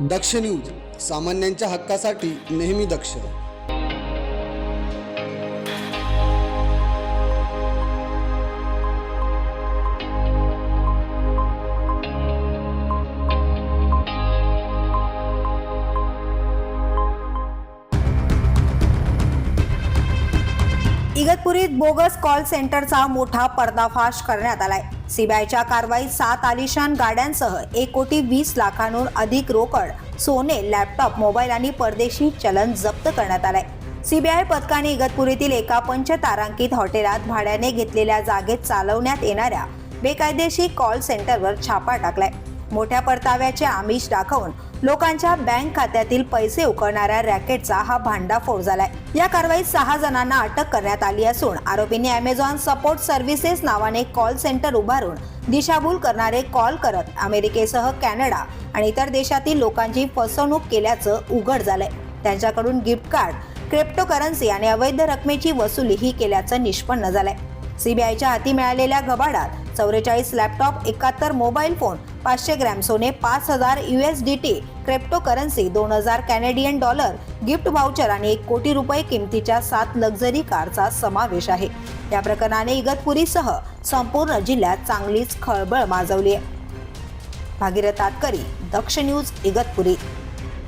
दक्ष news सामान्यांच्या हक्कासाठी नेहमी दक्ष. इगतपुरीत बोगस कॉल सेंटरचा मोठा पर्दाफाश करण्यात आलाय. सीबीआयच्या कारवाईत सात आलिशान गाड्यांसह एक कोटी वीस लाखांहून अधिक रोकड सोने लॅपटॉप मोबाईल आणि परदेशी चलन जप्त करण्यात आलंय. सीबीआय पथकाने इगतपुरीतील एका पंचतारांकित हॉटेलात भाड्याने घेतलेल्या जागेत चालवण्यात येणाऱ्या बेकायदेशीर कॉल सेंटरवर छापा टाकलाय. मोठ्या परताव्याचे आमिष दाखवून लोकांच्या बँक खात्यातील पैसे उकळणाऱ्या रॅकेटचा हा भांडाफोड झालाय. या कारवाईत सहा जणांना अटक करण्यात आली असून आरोपींनी अमेझॉन सपोर्ट सर्व्हिसेस नावाने कॉल सेंटर उभारून दिशाभूल करणारे कॉल करत अमेरिकेसह कॅनडा आणि इतर देशातील लोकांची फसवणूक केल्याचं उघड झालंय. त्यांच्याकडून गिफ्ट कार्ड क्रिप्टोकरन्सी आणि अवैध रकमेची वसुलीही केल्याचं निष्पन्न झालंय. सीबीआयच्या हाती मिळालेल्या गबाडात चौवेचाळीस लॅपटॉप एकाहत्तर मोबाईल फोन पाचशे ग्रॅम सोने पाच हजार U S D USDT cryptocurrency दोन हजार कॅनेडियन डॉलर गिफ्ट व्हाउचर आणि एक कोटी रुपये किमतीच्या सात लक्झरी कारचा समावेश आहे. या प्रकरणाने इगतपुरीसह संपूर्ण जिल्ह्यात चांगलीच खळबळ माजवली आहे. भागीरथ तातकरी दक्ष न्यूज इगतपुरी.